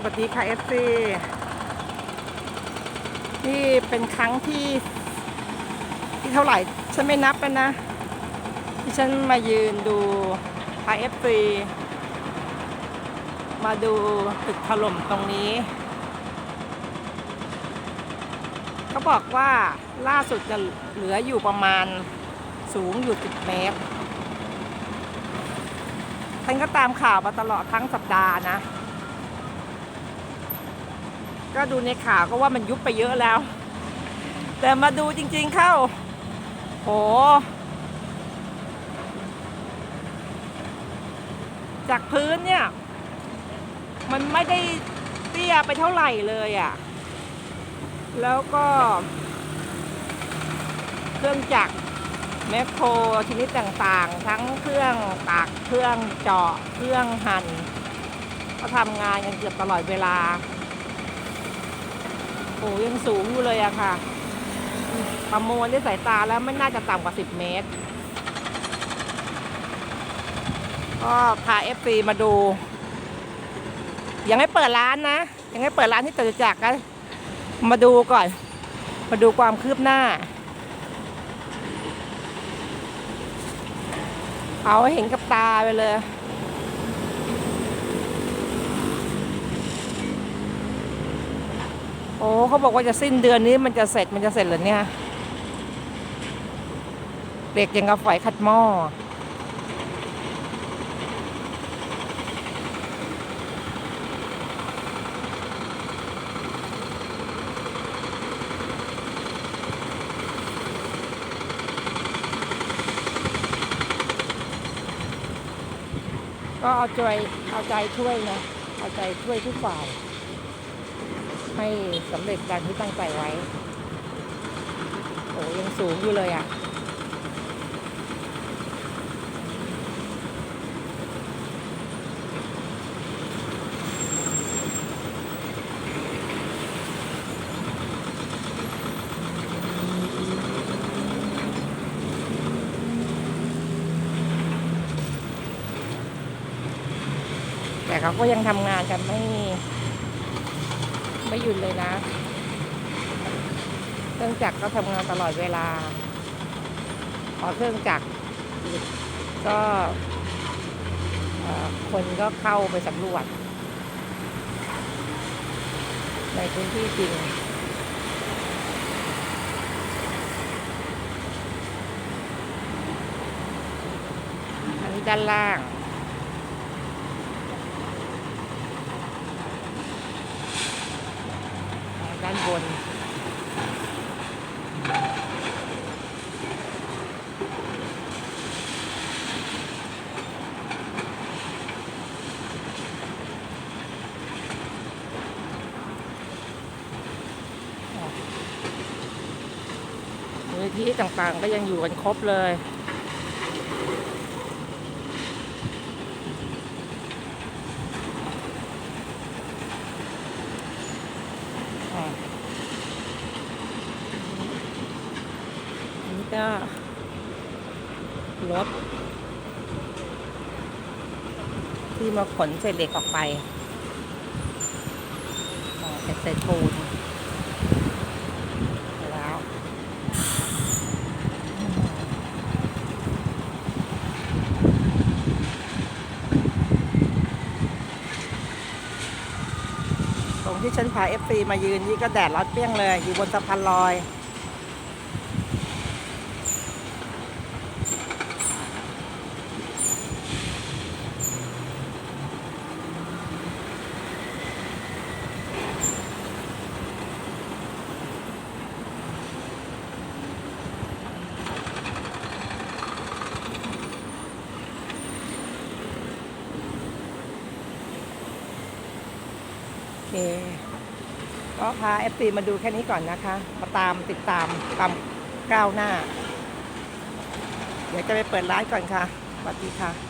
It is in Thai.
สวัสดีค่ะ FC นี่เป็นครั้งที่ ที่เท่าไหร่ ฉันไม่นับแล้วนะที่ฉันมายืนดูพา FC มาดูตึกถล่มตรงนี้ เขาบอกว่าล่าสุดจะเหลืออยู่ประมาณสูงอยู่10เมตรฉันก็ตามข่าวมาตลอดทั้งสัปดาห์นะ ก็ดูในข่าวก็ว่ามันยุบไปเยอะแล้ว แต่มาดูจริง ๆเข้า โห จากพื้นเนี่ย มันไม่ได้เตี้ยไปเท่าไหร่เลยอะ่ะ แล้วก็ เครื่องจักรแมคโครชนิดต่างๆ ทั้งเครื่องตักเครื่องเจาะเครื่องหั่นก็ทำงานกันเกือบตลอดเวลา โอ้ยังสูงอยู่เลยอะค่ะ ประมวลด้วยสายตาแล้วไม่น่าจะต่ำกว่า 10 เมตร ก็พาเอฟซีมาดู ยังไม่เปิดร้านนะ ยังไม่เปิดร้านที่จตุจักรก็มาดูก่อน มาดูความคืบหน้า เอาให้เห็นกับตาไปเลย โอ้เขาบอกว่าจะสิ้นเดือนนี้มันจะเสร็จมันจะเสร็จเหรอเนี่ยเด็กยังกับฝอยขัดหม้อก็เอาใจเอาใจช่วยนะ เอาใจช่วยทุกฝ่าย ให้สำเร็จการที่ตั้งใจไว้ โอ้ยังสูงอยู่เลยอะ แต่เขาก็ยังทำงานกันไม่ ไม่หยุดเลยนะเครื่องจักรก็ทำงานตลอดเวลาพอเครื่องจักรหยุดก็คนก็เข้าไปสำรวจ ในพื้นที่จริง อันนี้ด้านล่าง ด้านบนมูลนิธิต่างๆก็ยังอยู่กันครบเลย ก็รถที่มาขนเศษเหล็กออกไปเป็นเศษปูนแล้วตรงที่ฉันพาเอฟซีมายืนนี่ก็แดดร้อนเปรี้ยงเลย อยู่บนสะพานลอย ก็พาเอฟซีมาดูแค่นี้ก่อนนะคะ มาตามติดตามตามก้าวหน้า เดี๋ยวจะไปเปิดร้านก่อนค่ะสวัสดีค่ะ